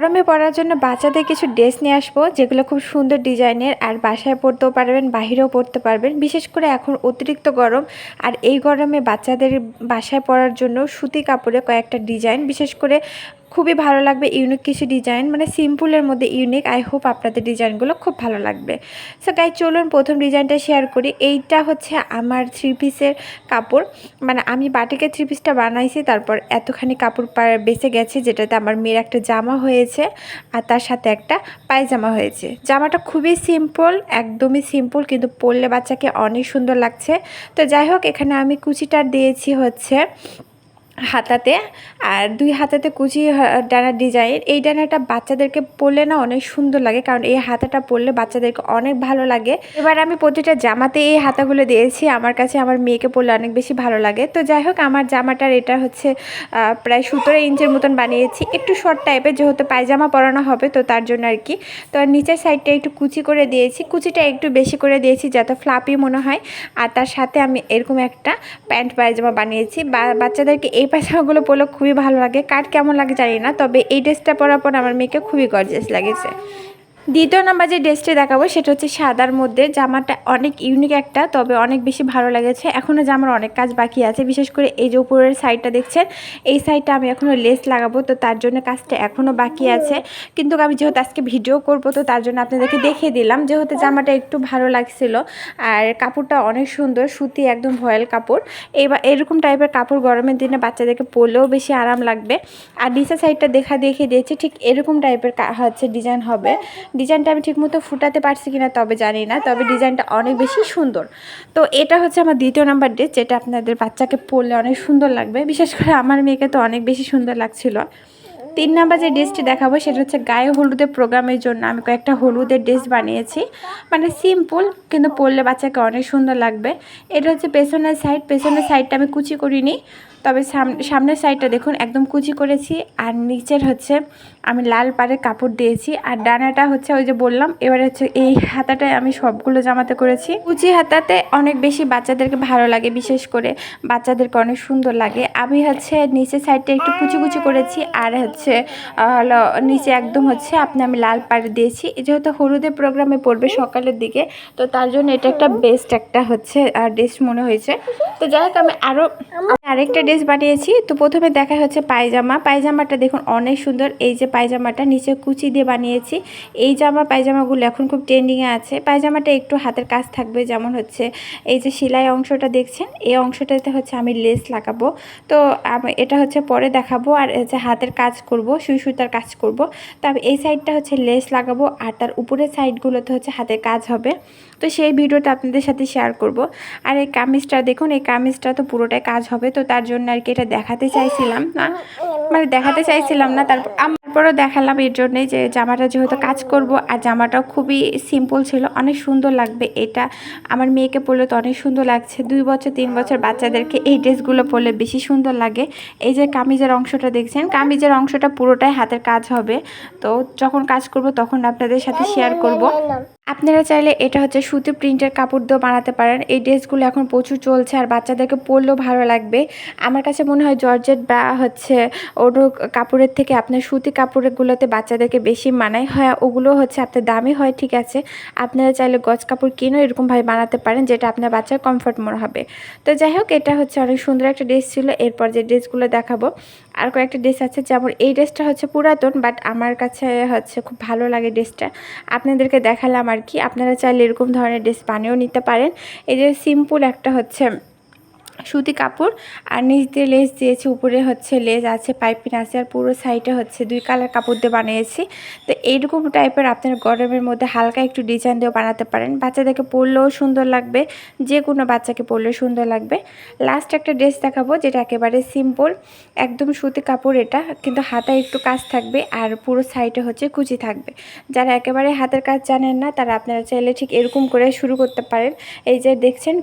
গরমে পরার জন্য বাচ্চাদের কিছু ড্রেস নিয়ে আসব, যেগুলো খুব সুন্দর ডিজাইনের আর বাসায় পরতেও পারবেন, বাহিরেও পরতে পারবেন। বিশেষ করে এখন অতিরিক্ত গরম আর এই গরমে বাচ্চাদের বাসায় পরার জন্য সুতি কাপড়ে কয়েকটা ডিজাইন, বিশেষ করে খুবই ভালো লাগবে ইউনিক কিছু ডিজাইন মানে সিম্পলের মধ্যে ইউনিক আই হোপ আপনাদের ডিজাইনগুলো খুব ভালো লাগবে। সো গাই চলুন প্রথম ডিজাইনটা শেয়ার করি। এইটা হচ্ছে আমার থ্রি পিসের কাপড়। মানে আমি বাটিকের থ্রি পিসটা বানাইছি, তারপর এতখানি কাপড় বেঁচে গেছে, যেটাতে আমার মেয়ের একটা জামা হয়েছে, আর তার সাথে একটা পায়জামা হয়েছে। জামাটা খুবই সিম্পল একদমই সিম্পল কিন্তু পরলে বাচ্চাকে অনেক সুন্দর লাগছে। তো যাই হোক, এখানে আমি কুচিটা দিয়েছি হচ্ছে হাতাতে, আর দুই হাতাতে কুচি ডানার ডিজাইন এই ডানাটা বাচ্চাদেরকে পরলে না অনেক সুন্দর লাগে, কারণ এই হাতাটা পরলে বাচ্চাদেরকে অনেক ভালো লাগে। এবার আমি প্রতিটা জামাতে এই হাতাগুলো দিয়েছি, আমার কাছে আমার মেয়েকে পরলে অনেক বেশি ভালো লাগে। তো যাই হোক, আমার জামাটার এটা হচ্ছে প্রায় সতেরো ইঞ্চের মতন বানিয়েছি। একটু শর্ট টাইপের যেহেতু পায়জামা পরানো হবে, তো তার জন্য আর কি। তো নিচের সাইডটা একটু কুচি করে দিয়েছি। কুচিটা একটু বেশি করে দিয়েছি, যাতে ফ্লাপি মনে হয়। আর তার সাথে আমি এরকম একটা প্যান্ট পায়জামা বানিয়েছি। বাচ্চাদেরকে এই পায়জামাগুলো পরলে খুবই ভালো লাগে। কার কেমন লাগে জানি না, তবে এই ড্রেসটা পরার পর আমার মেয়েকে খুবই গর্জিয়াস লাগেছে। দ্বিতীয় নাম্বার যে ড্রেসটি দেখাবো সেটা হচ্ছে সাদার মধ্যে। জামাটা অনেক ইউনিক একটা তবে অনেক বেশি ভালো লেগেছে। এখনও জামার অনেক কাজ বাকি আছে বিশেষ করে এই যে উপরের সাইডটা দেখছেন এই সাইডটা আমি এখনও লেস লাগাবো তো তার জন্য কাজটা এখনও বাকি আছে। কিন্তু আমি যেহেতু আজকে ভিডিও করব তো তার জন্য আপনাদেরকে দেখিয়ে দিলাম যেহেতু জামাটা একটু ভালো লাগছিল আর কাপড়টা অনেক সুন্দর সুতি একদম ভয়েল কাপড়। এবার এরকম টাইপের কাপড় গরমের দিনে বাচ্চাদেরকে পরলেও বেশি আরাম লাগবে। আর নিচের সাইডটা দেখা দেখিয়ে দিয়েছি ঠিক এরকম টাইপের হচ্ছে ডিজাইন হবে। ডিজাইনটা আমি ঠিকমতো ফুটাতে পারছি কিনা তবে জানি না, তবে ডিজাইনটা অনেক বেশি সুন্দর। তো এটা হচ্ছে আমার দ্বিতীয় নাম্বার ড্রেস, যেটা আপনাদের বাচ্চাকে পরলে অনেক সুন্দর লাগবে। বিশেষ করে আমার মেয়েকে তো অনেক বেশি সুন্দর লাগছিল। তিন নাম্বার যে ড্রেসটি দেখাবো, সেটা হচ্ছে গায়ে হলুদের প্রোগ্রামের জন্য আমি কয়েকটা হলুদের ড্রেস বানিয়েছি। মানে সিম্পল, কিন্তু পরলে বাচ্চাকে অনেক সুন্দর লাগবে। এটা হচ্ছে পেছনের সাইড পেছনের সাইডটা আমি কুচি করিনি। তবে সাম- সামনের সাইডটা দেখুন, একদম কুচি করেছি, আর নিচের হচ্ছে আমি লাল পাড়ের কাপড় দিয়েছি, আর ডানাটা হচ্ছে ওই যে বললাম, এবারে হচ্ছে এই হাতাটায় আমি সবগুলো জামাতে করেছি। কুচি হাতাতে অনেক বেশি বাচ্চাদেরকে ভালো লাগে, বিশেষ করে বাচ্চাদেরকে অনেক সুন্দর লাগে। আমি হচ্ছে নিচের সাইডটা একটু কুচি কুচি করেছি, আর হচ্ছে নিচে একদম হচ্ছে আপনি আমি লাল পাড়ে দিয়েছি। যেহেতু হলুদের প্রোগ্রামে পড়বে সকালের দিকে, তো তার জন্য এটা একটা বেস্ট একটা হচ্ছে ড্রেস মনে হয়েছে। তো যাই হোক, আমি আরও আরেকটা ড্রেস বানিয়েছি। তো প্রথমে দেখা হচ্ছে পায়জামা। পায়জামাটা দেখুন অনেক সুন্দর। এই যে পায়জামাটা নিচে কুচি দিয়ে বানিয়েছি। এই জামা পায়জামাগুলো এখন খুব ট্রেন্ডিংয়ে আছে। পায়জামাটা একটু হাতের কাজ থাকবে। যেমন হচ্ছে এই যে সেলাই অংশটা দেখছেন? এই অংশটাতে হচ্ছে আমি লেস লাগাবো। তো এটা হচ্ছে পরে দেখাবো। আর হচ্ছে হাতের কাজ করব, সুই সুতার কাজ করব। তবে এই সাইডটা হচ্ছে লেস লাগাবো। আর তার উপরের সাইডগুলোতে হচ্ছে হাতের কাজ হবে। তো সেই ভিডিওটা আপনাদের সাথে শেয়ার করব। আর এই কামিজটা, দেখুন এই কামিজটা তো পুরোটাই কাজ হবে। তো তার জন্য আর কি এটা দেখাতে চাইছিলাম, না? মানে দেখাতে চাইছিলাম না, তারপর তারপরও দেখালাম এর জন্যই যে জামাটা যেহেতু কাজ করব আর জামাটাও খুবই সিম্পল ছিল, অনেক সুন্দর লাগবে এটা। আমার মেয়েকে পরলে তো অনেক সুন্দর লাগছে, দুই বছর, তিন বছর বাচ্চাদেরকে এই ড্রেসগুলো পরলে বেশি সুন্দর লাগে। এই যে কামিজের অংশটা দেখছেন, কামিজের অংশটা পুরোটাই হাতের কাজ হবে, তো যখন কাজ করব তখন আপনাদের সাথে শেয়ার করব। আপনারা চাইলে এটা হচ্ছে সুতি প্রিন্টের কাপড় দিয়েও বানাতে পারেন। এই ড্রেসগুলো এখন প্রচুর চলছে আর বাচ্চাদেরকে পরলেও ভালো লাগবে। আমার কাছে মনে হয় জর্জেট বা হচ্ছে ওর কাপড়ের থেকে আপনার সুতি কাপড়গুলোতে বাচ্চাদেরকে বেশি মানায়। হয়, ওগুলো হচ্ছে আপনার দামি হয়, ঠিক আছে। আপনারা চাইলে গজ কাপড় কিনেও এরকমভাবে বানাতে পারেন, যেটা আপনার বাচ্চার কমফর্ট মনে হবে। তো যাই হোক, এটা হচ্ছে অনেক সুন্দর একটা ড্রেস ছিল। এরপর যে ড্রেসগুলো দেখাবো আর কয়েকটা ড্রেস আছে, যেমন এই ড্রেসটা হচ্ছে পুরাতন বাট আমার কাছে হচ্ছে খুব ভালো লাগে ড্রেসটা। আপনাদেরকে দেখালাম আর কি, আপনারা চাইলে এরকম ধরনের ড্রেস বানিয়েও নিতে পারেন। এই যে সিম্পল একটা হচ্ছে সুতি কাপড়। আর নিচ দিয়ে লেস দিয়েছি, উপরে হচ্ছে লেস আছে, পাইপিং আছে, আর পুরো সাইডে হচ্ছে দুই কালার কাপড় দিয়ে বানিয়েছি। তো এইরকম টাইপের আপনার গরমের মধ্যে হালকা একটু ডিজাইন দিয়েও বানাতে পারেন। বাচ্চাদেরকে পরলেও সুন্দর লাগবে যে কোনো বাচ্চাকে পরলেও সুন্দর লাগবে। লাস্ট একটা ড্রেস দেখাবো, যেটা একেবারে সিম্পল একদম সুতি কাপড় এটা, কিন্তু হাতায় একটু কাজ থাকবে, আর পুরো সাইডে হচ্ছে কুচি থাকবে। যারা একেবারে হাতের কাজ জানেন না, তারা আপনারা চাইলে ঠিক এরকম করে শুরু করতে পারেন। এই যে দেখছেন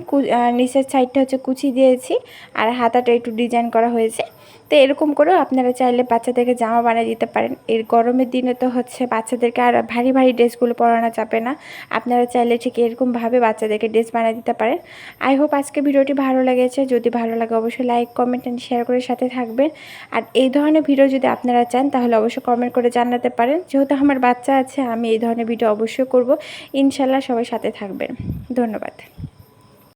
নিচের সাইডটা হচ্ছে কুচি দিয়ে দিয়েছি আর হাতাটা একটু ডিজাইন করা হয়েছে। তো এরকম করেও আপনারা চাইলে বাচ্চাদেরকে জামা বানিয়ে দিতে পারেন। এর গরমের দিনে তো হচ্ছে বাচ্চাদেরকে আর ভারী ভারী ড্রেসগুলো পরানো যাবে না। আপনারা চাইলে ঠিক এরকমভাবে বাচ্চাদেরকে ড্রেস বানিয়ে দিতে পারেন। আই হোপ আজকে ভিডিওটি ভালো লেগেছে। যদি ভালো লাগে অবশ্যই লাইক, কমেন্ট অ্যান্ড শেয়ার করে সাথে থাকবেন। আর এই ধরনের ভিডিও যদি আপনারা চান, তাহলে অবশ্যই কমেন্ট করে জানাতে পারেন। যেহেতু আমার বাচ্চা আছে, আমি এই ধরনের ভিডিও অবশ্যই করব। ইনশাল্লাহ সবাই সাথে থাকবেন। ধন্যবাদ।